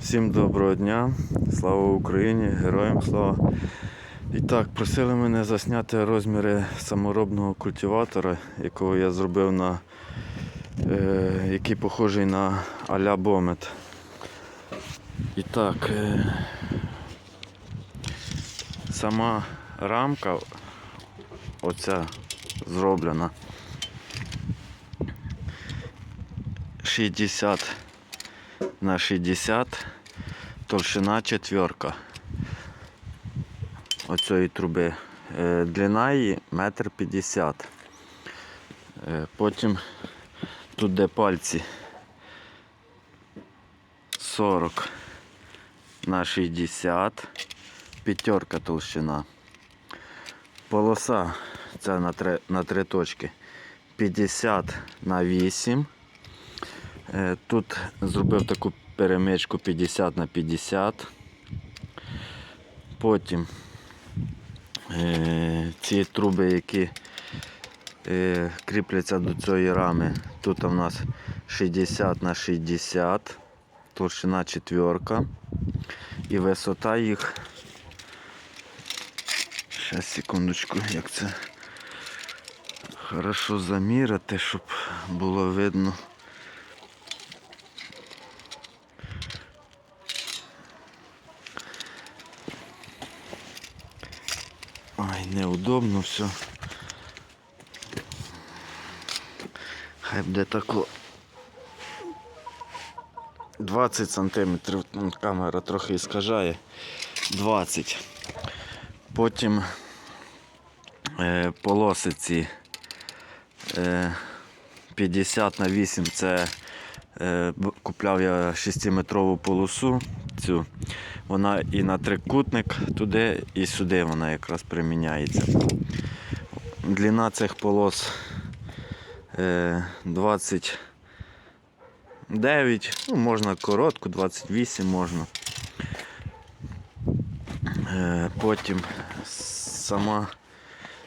Всім доброго дня, слава Україні, героям слава. І так, просили мене засняти розміри саморобного культиватора, якого я зробив на е, який похожий на аля Бомет. І так, е, сама рамка оця зроблена 60 на 60 товщина четверка оцієї труби. Е, Длина її метр п'ятдесят. Е, Потім тут де пальці 40 на 60 п'ятерка толщина. Полоса це на три, на три точки 50 на 8 Е, Тут зробив таку перемичку 50 на 50. Потім е, ці труби, які е, кріпляться до цієї рами, тут у нас 60 на 60, толщина четверка і висота їх. Зараз секундочку, як це хорошо заміряти, щоб було видно. Ой, неудобно все. Хай буде тако 20 сантиметрів, ну, камера трохи іскажає. 20. Потім е, полоси ці е, 50 на 8 це е, купляв я 6-метрову полосу цю. Вона і на трикутник туди, і сюди вона якраз приміняється. Длина цих полос е, 29, ну, можна коротку, 28 можна. Е, Потім сама,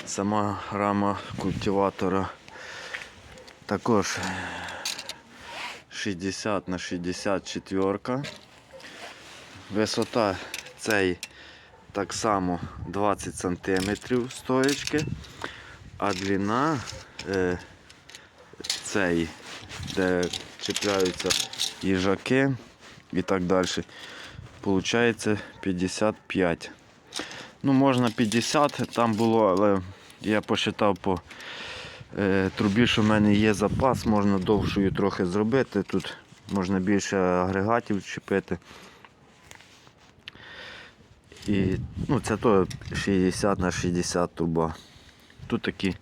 сама рама культиватора також 60 на 64. Висота цей так само 20 см стоячки, а длина е, цей, де чіпляються їжаки і так далі, виходить 55. Ну, можна 50, там було, але я посчитав по трубі, що в мене є запас, можна довшою трохи зробити. Тут можна більше агрегатів чіпити. І ну, це то 60 на 60 труба. Тут такі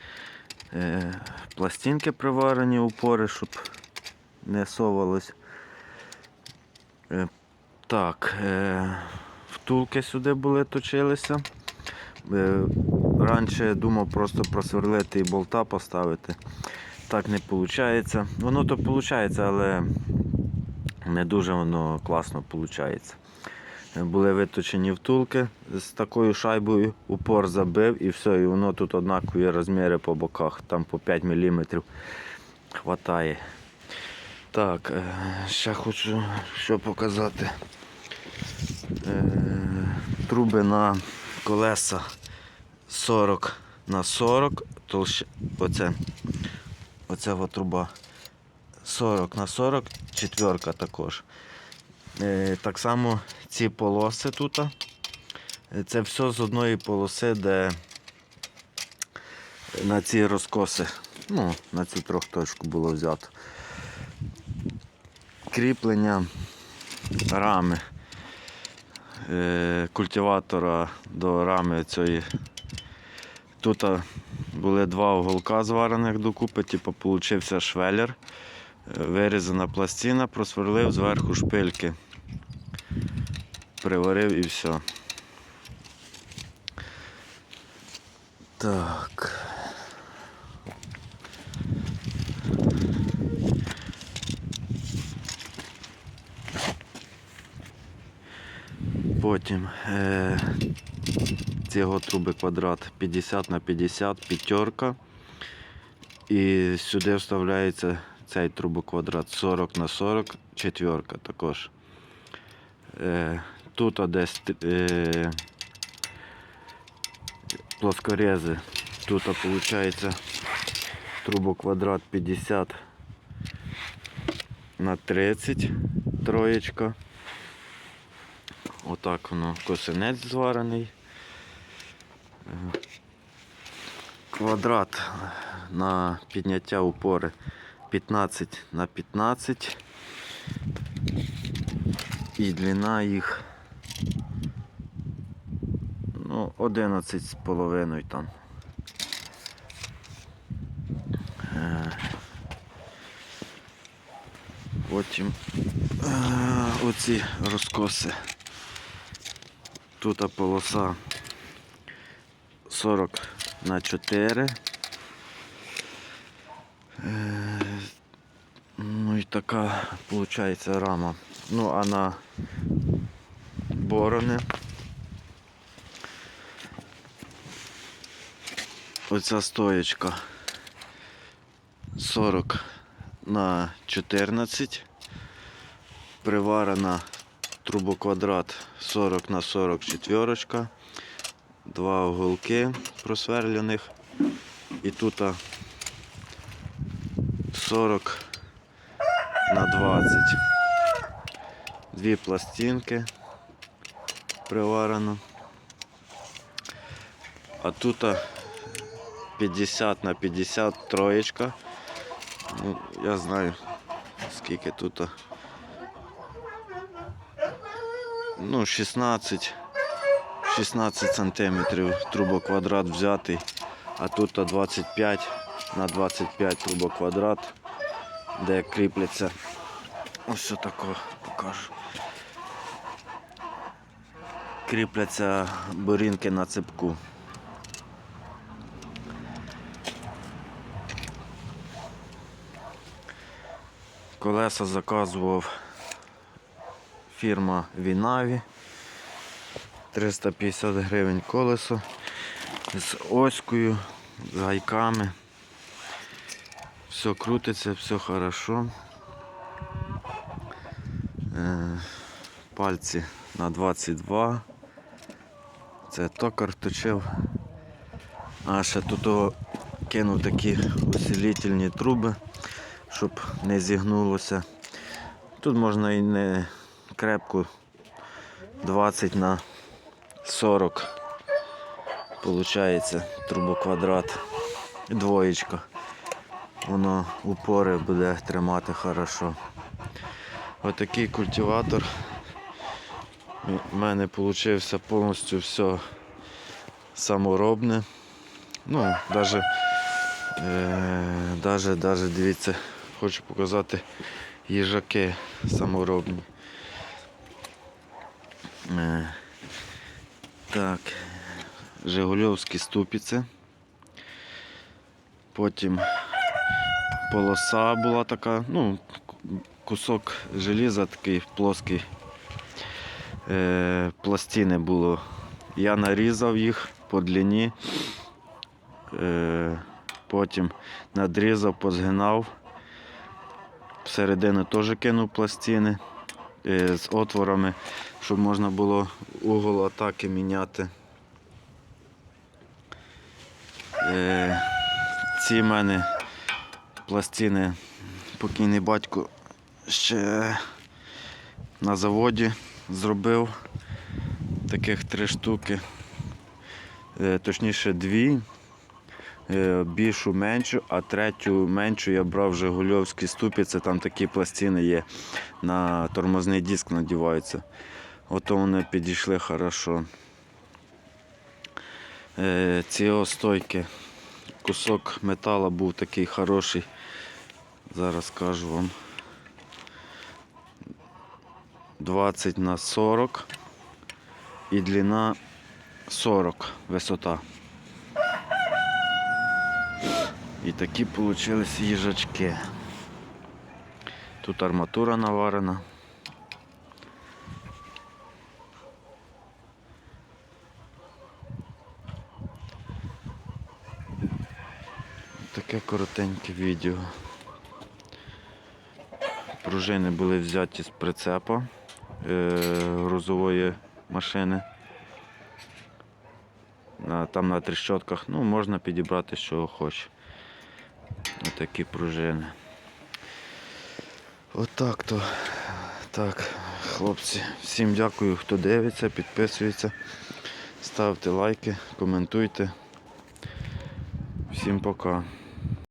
е, пластинки приварені упори, щоб не совалось. Е, так, е, втулки сюди були точилися. Е, раніше думав просто просверлити і болта поставити. Так не виходить. Воно то виходить, але не дуже воно класно виходить. Були виточені втулки з такою шайбою, упор забив і все, і воно тут однакові розміри по боках, там по 5 мм хватає. Так, е, ще хочу що показати. Е, Труби на колеса 40 на 40, толщ... оце, оця от труба 40 на 40, четверка також. Е, Так само ці полоси тут. Це все з одної полоси, де на ці розкоси, ну, на цю трьохточку було взято. Кріплення рами е, культиватора до рами цієї. Тут були два уголка зварених докупи, типу получився швелер, е, вирізана пластина, просверлив зверху шпильки приварив і все. Так. Потім е, ці його труби квадрат 50 на 50, п'ятерка. І сюди вставляється цей трубоквадрат 40 на 40, четверка також. Е, тут десь е, плоскорези. Тут виходить трубоквадрат 50 на 30 троєчка. Отак воно косинець зварений. Квадрат на підняття упори 15 на 15 і длина їх ну, 11 з половиною там. Е, Потім е, оці розкоси. Тут полоса 40 на 4. Е, Ну і така виходить рама. Ну а на борони. Оця стоєчка 40 на 14. Приварена трубоквадрат 40 на 40 четверочка. Два уголки просверлених. І тут 40 на 20. Дві пластинки приварено. А тут 50 на 50 троєчка. Ну, я знаю скільки тут. Ну, 16 16 сантиметрів трубоквадрат взятий, а тут 25 на 25 трубоквадрат, де кріпляться. Ось тако покажу. Кріпляться борінки на цепку. Колеса заказував фірма Вінаві. 350 гривень колесо з оською, з гайками. Все крутиться, все хорошо. Е, Пальці на 22. Це токар точив. А ще тут кинув такі усилительні труби, щоб не зігнулося. Тут можна і не крепку 20 на 40 получається трубоквадрат двоєчка. Воно упори буде тримати хорошо. Отакий культиватор. У мене вийшло повністю все саморобне. Ну, е, даже, даже дивіться, хочу показати їжаки саморобні. Так, Жигульовські ступиці. Потім полоса була така, ну, кусок желіза такий плоский. Е, пластини було. Я нарізав їх по длині, е, потім надрізав, позгинав. Всередину теж кинув пластини е, з отворами, щоб можна було угол атаки міняти. Е, ці в мене пластини покійний батько ще на заводі зробив таких три штуки, Е, точніше дві, Е, більшу меншу, а третю меншу я брав Жигульовські ступиці, там такі пластини є, на тормозний диск надіваються. Ото вони підійшли хорошо. Е, Ці ось стойки, кусок металу був такий хороший. Зараз скажу вам. 20 на 40 і длина 40 висота. І такі вийшли їжачки. Тут арматура наварена. Таке коротеньке відео. Пружини були взяті з прицепа. е, грузової машини. На, там на тріщотках, ну, можна підібрати, що хоче. Отакі пружини. Отак то. Так, хлопці, всім дякую, хто дивиться, підписується, ставте лайки, коментуйте. Всім пока.